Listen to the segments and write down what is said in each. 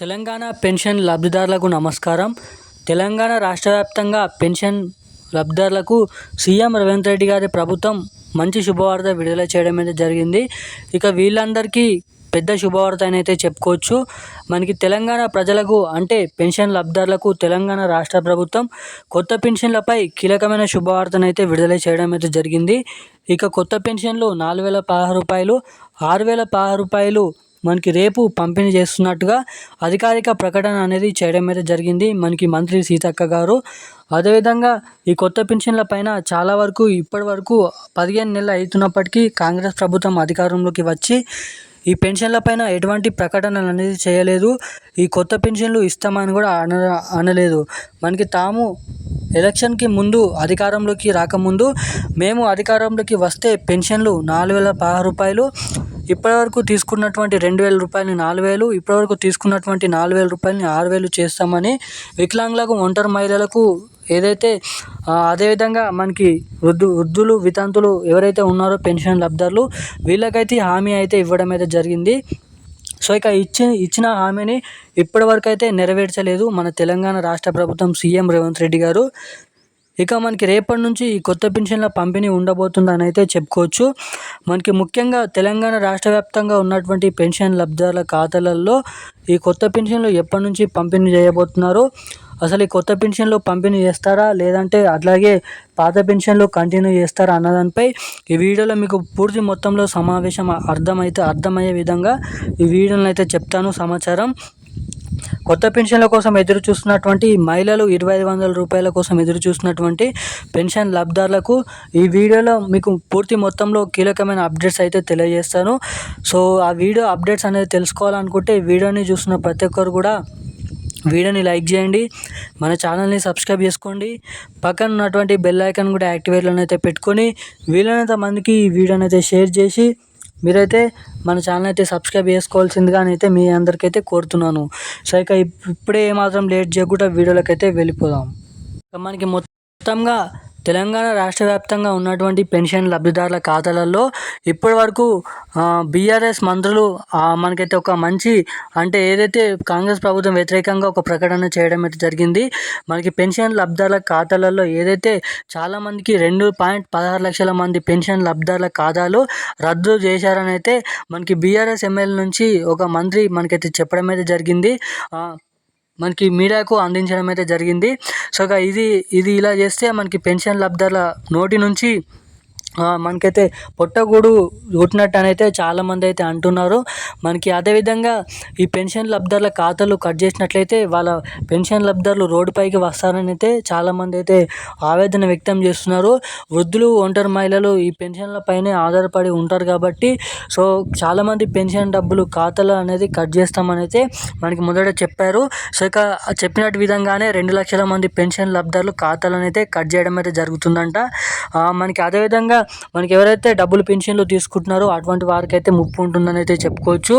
Telangana pension లబ్ధిదారులకు నమస్కారం. తెలంగాణ రాష్ట్ర వ్యాప్తంగా పెన్షన్ లబ్ధిదారులకు సీఎం రేవంత్ రెడ్డి గారి ప్రభుత్వం మంచి శుభవార్త విడుదల చేయడం అయితే జరిగింది. ఇక వీళ్ళందరికీ పెద్ద శుభవార్త అని అయితే చెప్పుకోవచ్చు. మనకి తెలంగాణ ప్రజలకు అంటే పెన్షన్ లబ్ధిదారులకు తెలంగాణ రాష్ట్ర ప్రభుత్వం కొత్త పెన్షన్లపై కీలకమైన శుభవార్తను అయితే విడుదల చేయడం అయితే జరిగింది. ఇక కొత్త పెన్షన్లు నాలుగు వేల పదహారు రూపాయలు ఆరు వేల పదహారు రూపాయలు మనకి రేపు పంపిణీ చేస్తున్నట్టుగా అధికారిక ప్రకటన అనేది చేయడం అయితే జరిగింది. మనకి మంత్రి సీతక్క గారు. అదేవిధంగా ఈ కొత్త పెన్షన్ల పైన చాలా వరకు ఇప్పటి వరకు పదిహేను నెలలు అవుతున్నప్పటికీ కాంగ్రెస్ ప్రభుత్వం అధికారంలోకి వచ్చి ఈ పెన్షన్ల పైన ఎటువంటి ప్రకటనలు అనేది చేయలేదు. ఈ కొత్త పెన్షన్లు ఇస్తామని కూడా అన అనలేదు. మనకి తాము ఎలక్షన్కి ముందు అధికారంలోకి రాకముందు మేము అధికారంలోకి వస్తే పెన్షన్లు నాలుగు వేల పదహారు రూపాయలు ఇప్పటివరకు తీసుకున్నటువంటి రెండు వేల రూపాయలని నాలుగు వేలు ఇప్పటివరకు తీసుకున్నటువంటి నాలుగు వేల రూపాయలని ఆరు వేలు చేస్తామని వికలాంగులకు ఒంటరి మహిళలకు ఏదైతే అదేవిధంగా మనకి వృద్ధు వృద్ధులు వితంతులు ఎవరైతే ఉన్నారో పెన్షన్ లబ్ధారులు వీళ్ళకైతే హామీ అయితే ఇవ్వడం అయితే జరిగింది. సో ఇక ఇచ్చి ఇచ్చిన హామీని ఇప్పటివరకు అయితే నెరవేర్చలేదు మన తెలంగాణ రాష్ట్ర ప్రభుత్వం సీఎం రేవంత్ రెడ్డి గారు. ఇక మనకి రేపటి నుంచి ఈ కొత్త పెన్షన్ల పంపిణీ ఉండబోతుందని అయితే చెప్పుకోవచ్చు. మనకి ముఖ్యంగా తెలంగాణ రాష్ట్ర వ్యాప్తంగా ఉన్నటువంటి పెన్షన్ లబ్ధిదారుల ఖాతాలలో ఈ కొత్త పెన్షన్లు ఎప్పటి నుంచి పంపిణీ చేయబోతున్నారు? అసలు ఈ కొత్త పెన్షన్లు పంపిణీ చేస్తారా? లేదంటే అట్లాగే పాత పెన్షన్లు కంటిన్యూ చేస్తారా అన్నదానిపై ఈ వీడియోలో మీకు పూర్తి మొత్తంలో సమావేశం అర్థమైతే అర్థమయ్యే విధంగా ఈ వీడియోలో అయితే చెప్తాను. సమాచారం కొత్త పెన్షన్ల కోసం ఎదురు చూస్తున్నటువంటి మహిళలు ఇరవై ఐదు వందల రూపాయల కోసం ఎదురు చూస్తున్నటువంటి పెన్షన్ లబ్ధిదారులకు ఈ వీడియోలో మీకు పూర్తి మొత్తంలో కీలకమైన అప్డేట్స్ అయితే తెలియజేస్తాను. సో ఆ వీడియో అప్డేట్స్ అనేది తెలుసుకోవాలనుకుంటే ఈ వీడియోని చూస్తున్న ప్రతి ఒక్కరు కూడా వీడియోని లైక్ చేయండి. మన ఛానల్ని సబ్స్క్రైబ్ చేసుకోండి. పక్కన ఉన్నటువంటి బెల్ ఐకాన్ కూడా యాక్టివేట్లో అయితే పెట్టుకొని వీలైనంత మందికి ఈ వీడియోని అయితే షేర్ చేసి మీరైతే మన ఛానల్ అయితే సబ్స్క్రైబ్ చేసుకోవాల్సిందిగా అయితే మీ అందరికైతే కోరుతున్నాను. సో ఇక ఇప్పుడే ఏమాత్రం లేట్ చేయకుండా వీడియోలకైతే వెళ్ళిపోదాం. మనకి మొత్తంగా తెలంగాణ రాష్ట్ర వ్యాప్తంగా ఉన్నటువంటి పెన్షన్ లబ్ధిదారుల ఖాతాలలో ఇప్పటి వరకు బీఆర్ఎస్ మంత్రులు మనకైతే ఒక మంచి అంటే ఏదైతే కాంగ్రెస్ ప్రభుత్వం వ్యతిరేకంగా ఒక ప్రకటన చేయడం అయితే జరిగింది మనకి పెన్షన్ లబ్ధిదారుల ఖాతాలలో ఏదైతే చాలామందికి రెండు పాయింట్ పదహారు లక్షల మంది పెన్షన్ లబ్ధిదారుల ఖాతాలు రద్దు చేశారని అయితే మనకి బీఆర్ఎస్ ఎమ్మెల్యే నుంచి ఒక మంత్రి మనకైతే చెప్పడం అయితే జరిగింది. మనకి మీడియాకు అందించడం అయితే జరిగింది. సో ఇది ఇది ఇలా చేస్తే మనకి పెన్షన్ లబ్ధాల నోటి నుంచి మనకైతే పొట్టగూడు కొట్టినట్టు అయితే చాలామంది అయితే అంటున్నారు. మనకి అదేవిధంగా ఈ పెన్షన్ లబ్ధారుల ఖాతాలు కట్ చేసినట్లయితే వాళ్ళ పెన్షన్ లబ్ధారులు రోడ్డుపైకి వస్తారని అయితే చాలామంది అయితే ఆవేదన వ్యక్తం చేస్తున్నారు. వృద్ధులు ఒంటరి మహిళలు ఈ పెన్షన్లపైనే ఆధారపడి ఉంటారు కాబట్టి సో చాలామంది పెన్షన్ డబ్బులు ఖాతాలు అనేది కట్ చేస్తామని అయితే మనకి మొదట చెప్పారు. సో ఇక చెప్పినట్టు విధంగానే రెండు లక్షల మంది పెన్షన్ లబ్ధారులు ఖాతాలను అయితే కట్ చేయడం అయితే జరుగుతుందంట మనకి అదేవిధంగా మనకి ఎవరైతే డబ్బులు పెన్షన్లు తీసుకుంటున్నారో అటువంటి వారికి అయితే ముప్పు ఉంటుందని అయితే చెప్పుకోవచ్చు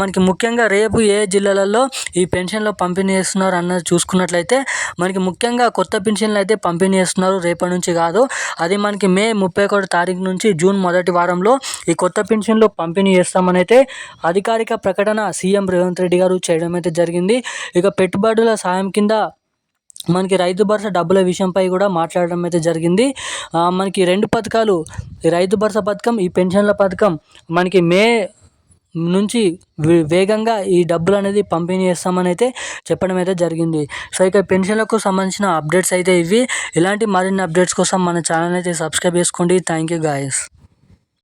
మనకి ముఖ్యంగా రేపు ఏ జిల్లాలలో ఈ పెన్షన్లు పంపిణీ చేస్తున్నారు అన్నది చూసుకున్నట్లయితే మనకి ముఖ్యంగా కొత్త పెన్షన్లు అయితే పంపిణీ చేస్తున్నారు రేపటి నుంచి కాదు. అది మనకి మే ముప్పై ఒకటి తారీఖు నుంచి జూన్ మొదటి వారంలో ఈ కొత్త పెన్షన్లు పంపిణీ చేస్తామని అయితే అధికారిక ప్రకటన సీఎం రేవంత్ రెడ్డి గారు చేయడం అయితే జరిగింది. ఇక పెట్టుబడుల సాయం కింద మనకి రైతు భరోసా డబ్బుల విషయంపై కూడా మాట్లాడడం అయితే జరిగింది. మనకి రెండు పథకాలు రైతు భరోసా పథకం ఈ పెన్షన్ల పథకం మనకి మే నుంచి వేగంగా ఈ డబ్బులు అనేది పంపిణీ చేస్తామని అయితే చెప్పడం అయితే జరిగింది. సో ఇక పెన్షన్లకు సంబంధించిన అప్డేట్స్ అయితే ఇవి. ఇలాంటి మరిన్ని అప్డేట్స్ కోసం మన ఛానల్ అయితే సబ్స్క్రైబ్ చేసుకోండి. Thank you guys.